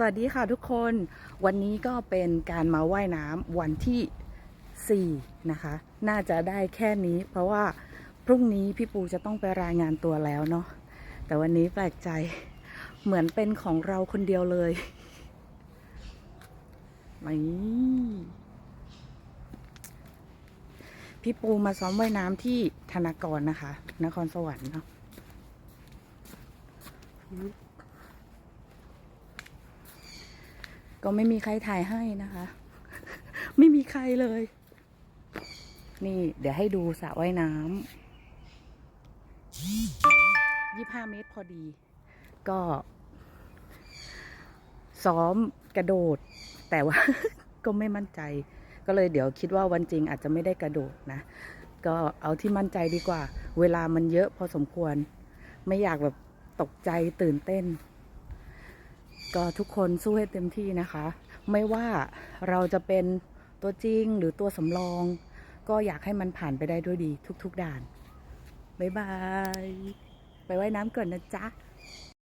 สวัสดีค่ะทุกคนวันนี้ก็เป็นการมาว่ายน้ำวันที่ 4 นะคะ น่าจะได้แค่นี้ เพราะว่าพรุ่งนี้พี่ปูจะต้องไปรายงานตัวแล้วเนาะแต่วันนี้แปลกใจเหมือนเป็นของเราคนเดียวเลยนี่พี่ปูมาซ้อมว่ายน้ำที่ธนากรนะคะ นครสวรรค์เนาะ ก็ไม่มีใครถ่ายให้นะคะ ไม่มีใครเลย นี่ เดี๋ยวให้ดูสระว่ายน้ำยี่ห้าเมตรพอดี ก็ ซ้อมกระโดด แต่ว่า ก็ไม่มั่นใจ ก็เลยเดี๋ยวคิดว่าวันจริงอาจจะไม่ได้กระโดดนะ ก็เอาที่มั่นใจดีกว่า เวลามันเยอะพอสมควร ไม่อยากแบบตกใจตื่นเต้น ก็ทุกคนสู้ให้เต็มที่นะคะ ไม่ว่าเราจะเป็นตัวจริงหรือตัวสำรอง ก็อยากให้มันผ่านไปได้ด้วยดีทุก ๆ ด่าน บ๊ายบาย ไปไว้น้ำก่อนนะจ๊ะ